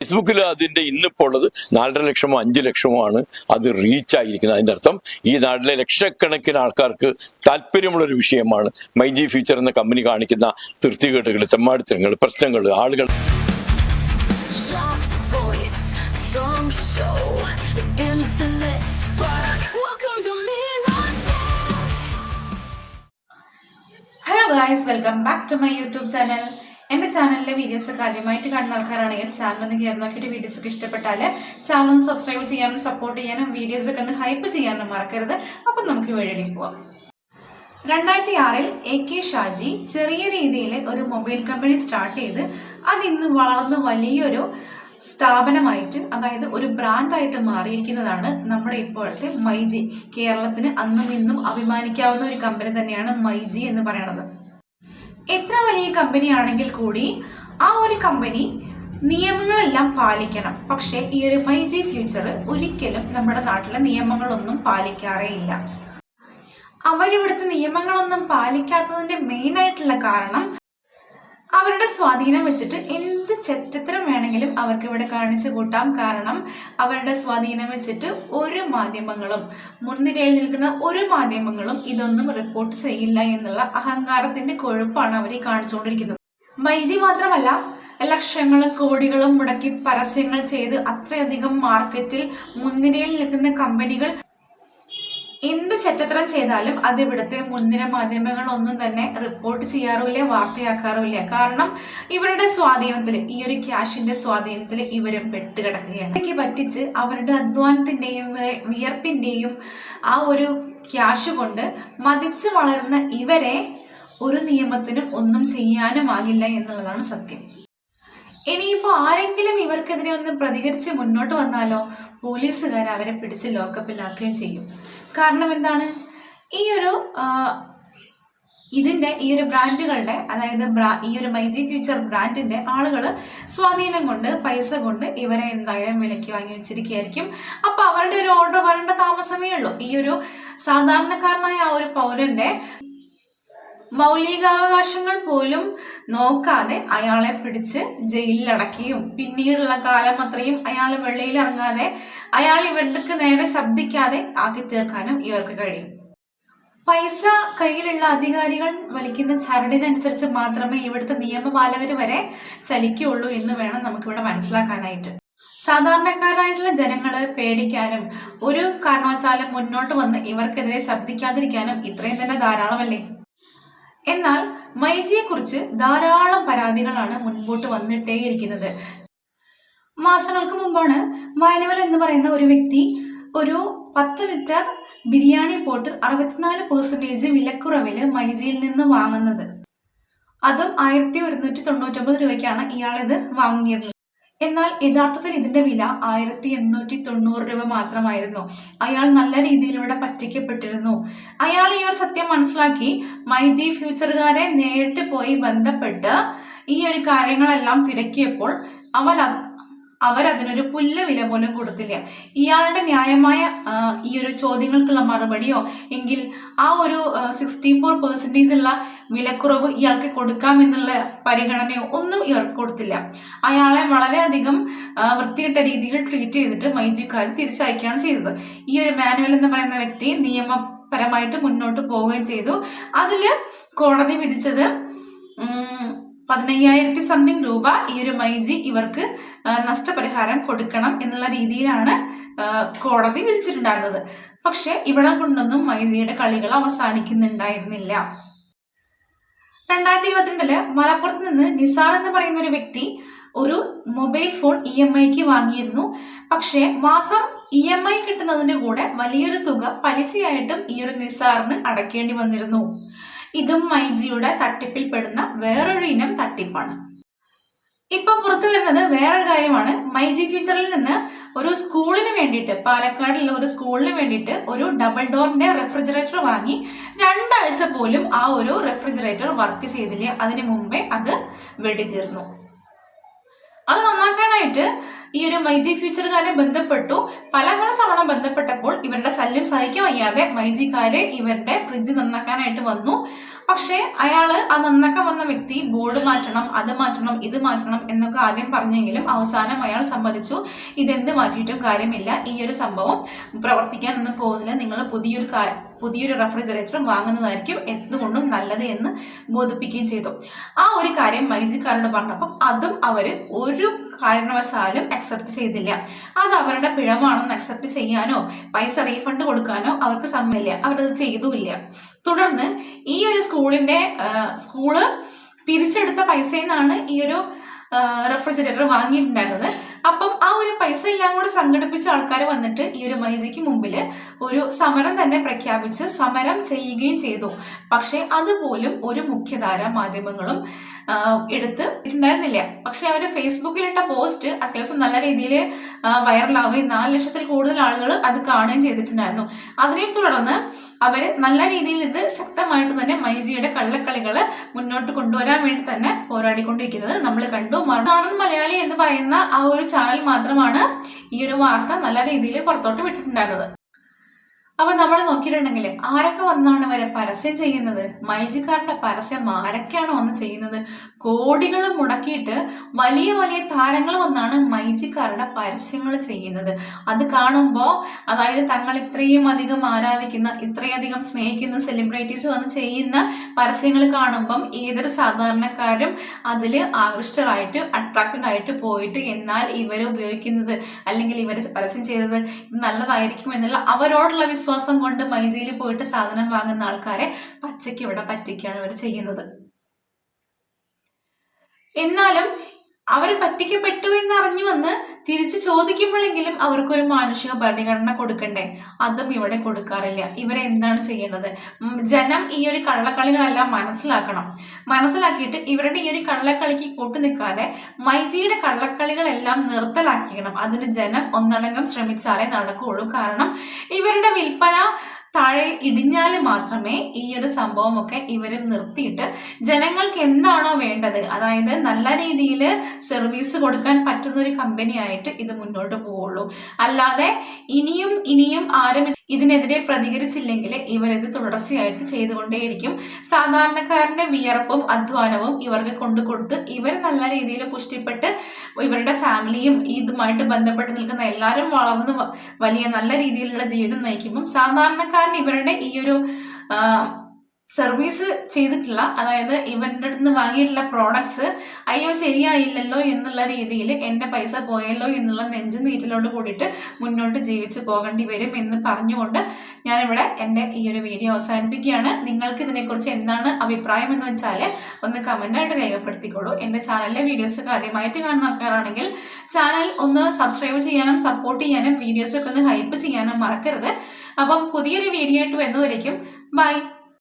ഫേസ്ബുക്കിൽ അതിന്റെ ഇന്നിപ്പോൾ ഉള്ളത് നാലര ലക്ഷമോ അഞ്ച് ലക്ഷമോ ആണ് അത് റീച്ച് ആയിരിക്കുന്നത്. അതിന്റെ അർത്ഥം ഈ നാട്ടിലെ ലക്ഷക്കണക്കിന് ആൾക്കാർക്ക് താല്പര്യമുള്ളൊരു വിഷയമാണ്. മൈജി ഫ്യൂച്ചർ എന്ന കമ്പനി കാണിക്കുന്ന തൃപ്തികേട്ടുകൾ ചെമ്മാടിത്തരങ്ങൾ പ്രശ്നങ്ങൾ ആളുകൾ hello guys welcome back to my YouTube channel എന്റെ ചാനലിലെ വീഡിയോസ് ആദ്യമായിട്ട് കാണുന്ന ആൾക്കാരാണെങ്കിൽ ചാനൽ ഒന്ന് കയറി നോക്കിയിട്ട് വീഡിയോസ് ഒക്കെ ഇഷ്ടപ്പെട്ടാൽ ചാനൽ ഒന്ന് സബ്സ്ക്രൈബ് ചെയ്യാനും സപ്പോർട്ട് ചെയ്യാനും വീഡിയോസ് ഒക്കെ ഒന്ന് ഹൈപ്പ് ചെയ്യാനും മറക്കരുത്. അപ്പം നമുക്ക് വീഡിയോയിലേക്ക് പോവാം. രണ്ടായിരത്തി ആറിൽ എ കെ ഷാജി ചെറിയ രീതിയിൽ ഒരു മൊബൈൽ കമ്പനി സ്റ്റാർട്ട് ചെയ്ത് അത് ഇന്ന് വളർന്ന് വലിയൊരു സ്ഥാപനമായിട്ട് അതായത് ഒരു ബ്രാൻഡായിട്ട് മാറിയിരിക്കുന്നതാണ് നമ്മുടെ ഇപ്പോഴത്തെ മൈജി കേരളത്തിന് അന്നും ഇന്നും അഭിമാനിക്കാവുന്ന ഒരു കമ്പനി തന്നെയാണ് മൈജി എന്ന് പറയുന്നത്. എത്ര വലിയ കമ്പനി ആണെങ്കിൽ കൂടി ആ ഒരു കമ്പനി നിയമങ്ങളെല്ലാം പാലിക്കണം. പക്ഷേ ഈ ഒരു മൈ ജി ഫ്യൂച്ചർ ഒരിക്കലും നമ്മുടെ നാട്ടിലെ നിയമങ്ങളൊന്നും പാലിക്കാറേ ഇല്ല അവരിവിടുത്തെ നിയമങ്ങളൊന്നും പാലിക്കാത്തതിന്റെ മെയിൻ ആയിട്ടുള്ള കാരണം അവരുടെ സ്വാധീനം വെച്ചിട്ട് ചരിത്രം വേണമെങ്കിലും അവർക്ക് ഇവിടെ കാണിച്ചു കൂട്ടാം. കാരണം അവരുടെ സ്വാധീനം വെച്ചിട്ട് ഒരു മാധ്യമങ്ങളും മുൻനിരയിൽ നിൽക്കുന്ന ഒരു മാധ്യമങ്ങളും ഇതൊന്നും റിപ്പോർട്ട് ചെയ്യില്ല എന്നുള്ള അഹങ്കാരത്തിന്റെ കൊഴുപ്പാണ് അവർ ഈ കാണിച്ചുകൊണ്ടിരിക്കുന്നത്. മൈജി മാത്രമല്ല ലക്ഷങ്ങളും കോടികളും മുടക്കി പരസ്യങ്ങൾ ചെയ്ത് അത്രയധികം മാർക്കറ്റിൽ മുൻനിരയിൽ നിൽക്കുന്ന കമ്പനികൾ എന്ത് ചെറ്റത്തരം ചെയ്താലും അത് ഇവിടുത്തെ മുൻനിര മാധ്യമങ്ങൾ ഒന്നും തന്നെ റിപ്പോർട്ട് ചെയ്യാറുമില്ല വാർത്തയാക്കാറുമില്ല. കാരണം ഇവരുടെ സ്വാധീനത്തിൽ ഈ ഒരു ക്യാഷിന്റെ സ്വാധീനത്തിൽ ഇവരും പെട്ടുകിടക്കുകയാണ്. ഇതൊക്കെ പറ്റിച്ച് അവരുടെ അധ്വാനത്തിന്റെയും വിയർപ്പിന്റെയും ആ ഒരു ക്യാഷ് കൊണ്ട് മതിച്ച് വളരുന്ന ഇവരെ ഒരു നിയമത്തിനും ഒന്നും ചെയ്യാനുമാകില്ല എന്നുള്ളതാണ് സത്യം. ഇനിയിപ്പോ ആരെങ്കിലും ഇവർക്കെതിരെ ഒന്ന് പ്രതികരിച്ച് മുന്നോട്ട് വന്നാലോ പോലീസുകാർ അവരെ പിടിച്ച് ലോക്കപ്പിലാക്കുകയും ചെയ്യും. കാരണം എന്താണ്? ഈ ഒരു ഇതിന്റെ ഈ ഒരു ബ്രാൻഡുകളുടെ അതായത് ഈ ഒരു മൈജി ഫ്യൂച്ചർ ബ്രാൻഡിന്റെ ആളുകൾ സ്വാധീനം കൊണ്ട് പൈസ കൊണ്ട് ഇവരെ എന്തായാലും വിലക്ക് വാങ്ങി വെച്ചിരിക്കുകയായിരിക്കും. അപ്പൊ അവരുടെ ഒരു ഓർഡർ വരേണ്ട താമസമേ ഉള്ളൂ. ഈ ഒരു സാധാരണക്കാരനായ ആ ഒരു പൗരന്റെ മൗലികാവകാശങ്ങൾ പോലും നോക്കാതെ അയാളെ പിടിച്ച് ജയിലിലടക്കുകയും പിന്നീടുള്ള കാലം അത്രയും അയാൾ വെളിയിൽ ഇറങ്ങാതെ അയാൾ ഇവർക്ക് നേരെ ശബ്ദിക്കാതെ ആക്കി തീർക്കാനും ഇവർക്ക് കഴിയും. പൈസ കയ്യിലുള്ള അധികാരികൾ വലിക്കുന്ന ചരടിനനുസരിച്ച് മാത്രമേ ഇവിടുത്തെ നിയമപാലകർ വരെ ചലിക്കുകയുള്ളൂ എന്ന് വേണം നമുക്കിവിടെ മനസ്സിലാക്കാനായിട്ട്. സാധാരണക്കാരായിട്ടുള്ള ജനങ്ങൾ പേടിക്കാനും ഒരു കാരണവശാലും മുന്നോട്ട് വന്ന് ഇവർക്കെതിരെ ശബ്ദിക്കാതിരിക്കാനും ഇത്രയും തന്നെ ധാരാളമല്ലേ? എന്നാൽ മൈജിയെ കുറിച്ച് ധാരാളം പരാതികളാണ് മുൻപോട്ട് വന്നിട്ടേയിരിക്കുന്നത്. മാസങ്ങൾക്ക് മുമ്പാണ് മാനുവൽ എന്ന് പറയുന്ന ഒരു വ്യക്തി ഒരു പത്ത് ലിറ്റർ ബിരിയാണി പോട്ട് അറുപത്തിനാല് പെർസെന്റേജ് വിലക്കുറവിൽ മൈജിയിൽ നിന്ന് വാങ്ങുന്നത്. അതും ആയിരത്തി ഒരുന്നൂറ്റി തൊണ്ണൂറ്റൊമ്പത് രൂപയ്ക്കാണ് ഇയാളിത് വാങ്ങിയത്. എന്നാൽ യഥാർത്ഥത്തിൽ ഇതിന്റെ വില ആയിരത്തി എണ്ണൂറ്റി തൊണ്ണൂറ് രൂപ മാത്രമായിരുന്നു. അയാൾ നല്ല രീതിയിലൂടെ പറ്റിക്കപ്പെട്ടിരുന്നു. അയാൾ ഈ ഒരു സത്യം മനസ്സിലാക്കി മൈ ജി ഫ്യൂച്ചറുകാരെ നേരിട്ട് പോയി ബന്ധപ്പെട്ട് ഈ ഒരു കാര്യങ്ങളെല്ലാം തിരക്കിയപ്പോൾ അത് അവരതിനൊരു പുല്ല് വില പോലും കൊടുത്തില്ല. ഇയാളുടെ ന്യായമായ ഈ ഒരു ചോദ്യങ്ങൾക്കുള്ള മറുപടിയോ എങ്കിൽ ആ ഒരു സിക്സ്റ്റി ഫോർ പെർസെന്റേജ് ഉള്ള വിലക്കുറവ് ഇയാൾക്ക് കൊടുക്കാം എന്നുള്ള പരിഗണനയോ ഒന്നും ഇവർക്ക് കൊടുത്തില്ല. അയാളെ വളരെയധികം വൃത്തിയിട്ട രീതിയിൽ ട്രീറ്റ് ചെയ്തിട്ട് മൈജിക്കാർ തിരിച്ചയക്കുകയാണ് ചെയ്തത്. ഈ ഒരു മാനുവൽ എന്ന് പറയുന്ന വ്യക്തി നിയമപരമായിട്ട് മുന്നോട്ട് പോവുകയും ചെയ്തു. അതിൽ കോടതി വിധിച്ചത് പതിനയ്യായിരത്തി സംതിങ് രൂപ ഈ ഒരു മൈജി ഇവർക്ക് നഷ്ടപരിഹാരം കൊടുക്കണം എന്നുള്ള രീതിയിലാണ് കോടതി വിധിച്ചിട്ടുണ്ടായിരുന്നത്. പക്ഷെ ഇവിടെ കൊണ്ടൊന്നും മൈജിയുടെ കളികൾ അവസാനിക്കുന്നുണ്ടായിരുന്നില്ല. രണ്ടായിരത്തി ഇരുപത്തിരണ്ടിൽ മലപ്പുറത്ത് നിന്ന് നിസാർ എന്ന് പറയുന്ന ഒരു വ്യക്തി ഒരു മൊബൈൽ ഫോൺ ഇ എം ഐക്ക് വാങ്ങിയിരുന്നു. പക്ഷേ മാസം ഇ എം ഐ കിട്ടുന്നതിന്റെ കൂടെ വലിയൊരു തുക പലിശയായിട്ടും ഈ ഒരു നിസാറിന് അടക്കേണ്ടി വന്നിരുന്നു. ഇതും മൈജിയുടെ തട്ടിപ്പിൽ പെടുന്ന വേറൊരു ഇനം തട്ടിപ്പാണ്. ഇപ്പൊ പുറത്തു വരുന്നത് വേറൊരു കാര്യമാണ്. മൈജി ഫ്യൂച്ചറിൽ നിന്ന് ഒരു സ്കൂളിന് വേണ്ടിയിട്ട് പാലക്കാടുള്ള ഒരു സ്കൂളിന് വേണ്ടിയിട്ട് ഒരു ഡബിൾ ഡോറിന്റെ റെഫ്രിജറേറ്റർ വാങ്ങി രണ്ടാഴ്ച പോലും ആ ഒരു റെഫ്രിജറേറ്റർ വർക്ക് ചെയ്തില്ല. അതിനു മുമ്പേ അത് വെടിതീർന്നു. അത് നന്നാക്കാനായിട്ട് ഈ ഒരു മൈജി ഫ്യൂച്ചറുകാരെ ബന്ധപ്പെട്ടു. പല പല തവണ ബന്ധപ്പെട്ടപ്പോൾ ഇവരുടെ ശല്യം സഹിക്കാൻ വയ്യാതെ മൈജിക്കാര് ഇവരുടെ ഫ്രിഡ്ജ് നന്നാക്കാനായിട്ട് വന്നു. പക്ഷേ അയാൾ ആ നന്നാക്കാൻ വന്ന വ്യക്തി ബോർഡ് മാറ്റണം അത് മാറ്റണം ഇത് മാറ്റണം എന്നൊക്കെ ആദ്യം പറഞ്ഞെങ്കിലും അവസാനം അയാൾ സമ്മതിച്ചു. ഇതെന്ത് മാറ്റിയിട്ടും കാര്യമില്ല. ഈ ഒരു സംഭവം പ്രവർത്തിക്കാനൊന്നും പോകുന്നില്ല. നിങ്ങൾ പുതിയൊരു പുതിയൊരു റെഫ്രിജറേറ്റർ വാങ്ങുന്നതായിരിക്കും എന്തുകൊണ്ടും നല്ലത് എന്ന് ബോധിപ്പിക്കുകയും ചെയ്തു. ആ ഒരു കാര്യം മൈജിക്കാരോട് പറഞ്ഞപ്പം അതും അവർ ഒരു കാരണവശാലും അക്സെപ്റ്റ് ചെയ്തില്ല. അത് അവരുടെ പിഴവാണെന്ന് അക്സെപ്റ്റ് ചെയ്യാനോ പൈസ റീഫണ്ട് കൊടുക്കാനോ അവർക്ക് സമ്മതില്ല അവരത് ചെയ്തുമില്ല. തുടർന്ന് ഈ ഒരു സ്കൂളിന്റെ സ്കൂൾ പിരിച്ചെടുത്ത പൈസയിൽ നിന്നാണ് ഈ ഒരു റെഫ്രിജറേറ്റർ വാങ്ങിയിട്ടുണ്ടായിരുന്നത്. അപ്പം ആ ഒരു പൈസ എല്ലാം കൂടെ സംഘടിപ്പിച്ച ആൾക്കാർ വന്നിട്ട് ഈ ഒരു മൈജിക്ക് മുമ്പിൽ ഒരു സമരം തന്നെ പ്രഖ്യാപിച്ച് സമരം ചെയ്യുകയും ചെയ്തു. പക്ഷെ അതുപോലും ഒരു മുഖ്യധാര മാധ്യമങ്ങളും എടുത്ത് ഇട്ടുണ്ടായിരുന്നില്ല പക്ഷെ അവർ ഫേസ്ബുക്കിലിട്ട പോസ്റ്റ് അത്യാവശ്യം നല്ല രീതിയിൽ വൈറലാവുകയും നാല് ലക്ഷത്തിൽ കൂടുതൽ ആളുകൾ അത് കാണുകയും ചെയ്തിട്ടുണ്ടായിരുന്നു. അതിനെ തുടർന്ന് അവർ നല്ല രീതിയിൽ ഇത് ശക്തമായിട്ട് തന്നെ മൈജിയുടെ കള്ളക്കളികൾ മുന്നോട്ട് കൊണ്ടുവരാൻ വേണ്ടി തന്നെ പോരാടിക്കൊണ്ടിരിക്കുന്നത് നമ്മൾ കണ്ടു. മറുനാടൻ മലയാളി എന്ന് പറയുന്ന ആ ഒരു ചാനൽ മാത്രമാണ് ഈ ഒരു വാർത്ത നല്ല രീതിയിൽ പുറത്തോട്ട് വിട്ടിട്ടുണ്ടായിരുന്നത്. അപ്പൊ നമ്മൾ നോക്കിയിട്ടുണ്ടെങ്കിൽ ആരൊക്കെ വന്നാണ് വരെ പരസ്യം ചെയ്യുന്നത്? മൈജിക്കാരന്റെ പരസ്യം ആരൊക്കെയാണ് വന്ന് ചെയ്യുന്നത്? കോടികൾ മുടക്കിയിട്ട് വലിയ വലിയ താരങ്ങൾ വന്നാണ് മൈജിക്കാരുടെ പരസ്യങ്ങൾ ചെയ്യുന്നത്. അത് കാണുമ്പോൾ അതായത് തങ്ങൾ ഇത്രയും അധികം ആരാധിക്കുന്ന ഇത്രയധികം സ്നേഹിക്കുന്ന സെലിബ്രിറ്റീസ് വന്ന് ചെയ്യുന്ന പരസ്യങ്ങൾ കാണുമ്പം ഏതൊരു സാധാരണക്കാരും അതിൽ ആകൃഷ്ടരായിട്ട് അട്രാക്റ്റഡ് ആയിട്ട് പോയിട്ട് എന്നാൽ ഇവർ ഉപയോഗിക്കുന്നത് അല്ലെങ്കിൽ ഇവർ പരസ്യം ചെയ്തത് നല്ലതായിരിക്കും എന്നുള്ള അവരോടുള്ള വിശ്വാസം കൊണ്ട് മൈസയിൽ പോയിട്ട് സാധനം വാങ്ങുന്ന ആൾക്കാരെ പച്ചയ്ക്ക് ഇവിടെ പറ്റിക്കുകയാണ് ഇവർ ചെയ്യുന്നത്. എന്നാലും അവർ പറ്റിക്കപ്പെട്ടു എന്ന് അറിഞ്ഞു വന്ന് തിരിച്ചു ചോദിക്കുമ്പോഴെങ്കിലും അവർക്കൊരു മാനുഷിക പരിഗണന കൊടുക്കണ്ടേ? അതും ഇവിടെ കൊടുക്കാറില്ല. ഇവരെ എന്താണ് ചെയ്യേണ്ടത്? ജനം ഈ ഒരു കള്ളക്കളികളെല്ലാം മനസ്സിലാക്കണം. മനസ്സിലാക്കിയിട്ട് ഇവരുടെ ഈ ഒരു കള്ളക്കളിക്ക് കൂട്ടു നിൽക്കാതെ മൈജിയുടെ കള്ളക്കളികളെല്ലാം നിർത്തലാക്കിക്കണം. അതിന് ജനം ഒന്നടങ്കം ശ്രമിച്ചാലേ നടക്കുകയുള്ളൂ. കാരണം ഇവരുടെ വിൽപ്പന താഴെ ഇടിഞ്ഞാൽ മാത്രമേ ഈ ഒരു സംഭവമൊക്കെ ഇവർ നിർത്തിയിട്ട് ജനങ്ങൾക്ക് എന്താണോ വേണ്ടത്? അതായത് നല്ല രീതിയിൽ സർവീസ് കൊടുക്കാൻ പറ്റുന്ന ഒരു കമ്പനിയായിട്ട് ഇത് മുന്നോട്ട് പോവുള്ളൂ. അല്ലാതെ ഇനിയും ഇനിയും ആരും ഇതിനെതിരെ പ്രതികരിച്ചില്ലെങ്കിൽ ഇവരിത് തുടർച്ചയായിട്ട് ചെയ്തുകൊണ്ടേയിരിക്കും. സാധാരണക്കാരന്റെ വിയർപ്പും അധ്വാനവും ഇവർക്ക് കൊണ്ടു കൊടുത്ത് ഇവർ നല്ല രീതിയിൽ പുഷ്ടിപ്പെട്ട് ഇവരുടെ ഫാമിലിയും ഇതുമായിട്ട് ബന്ധപ്പെട്ട് നിൽക്കുന്ന എല്ലാവരും വളർന്ന് വലിയ നല്ല രീതിയിലുള്ള ജീവിതം നയിക്കുമ്പം സാധാരണക്കാരൻ ഇവരുടെ ഈ ഒരു സർവീസ് ചെയ്തിട്ടില്ല അതായത് ഇവരുടെ അടുത്ത് നിന്ന് വാങ്ങിയിട്ടുള്ള പ്രോഡക്ട്സ് അയ്യോ ശരിയായില്ലല്ലോ എന്നുള്ള രീതിയിൽ എന്റെ പൈസ പോയല്ലോ എന്നുള്ള നെഞ്ചു നീറ്റലോട് കൂടിയിട്ട് മുന്നോട്ട് ജീവിച്ച് പോകേണ്ടി വരും എന്ന് പറഞ്ഞുകൊണ്ട് ഞാനിവിടെ എന്റെ ഈ ഒരു വീഡിയോ അവസാനിപ്പിക്കുകയാണ്. നിങ്ങൾക്ക് ഇതിനെക്കുറിച്ച് എന്താണ് അഭിപ്രായം എന്ന് വെച്ചാൽ ഒന്ന് കമന്റായിട്ട് രേഖപ്പെടുത്തിക്കോളൂ. എന്റെ ചാനലിലെ വീഡിയോസൊക്കെ ആദ്യമായിട്ട് കാണുന്ന ആൾക്കാരാണെങ്കിൽ ചാനൽ ഒന്ന് സബ്സ്ക്രൈബ് ചെയ്യാനും സപ്പോർട്ട് ചെയ്യാനും വീഡിയോസൊക്കെ ഒന്ന് ഹൈപ്പ് ചെയ്യാനും മറക്കരുത്. അപ്പം പുതിയൊരു വീഡിയോ ആയിട്ട് വരുന്നവരേക്കും ബൈ.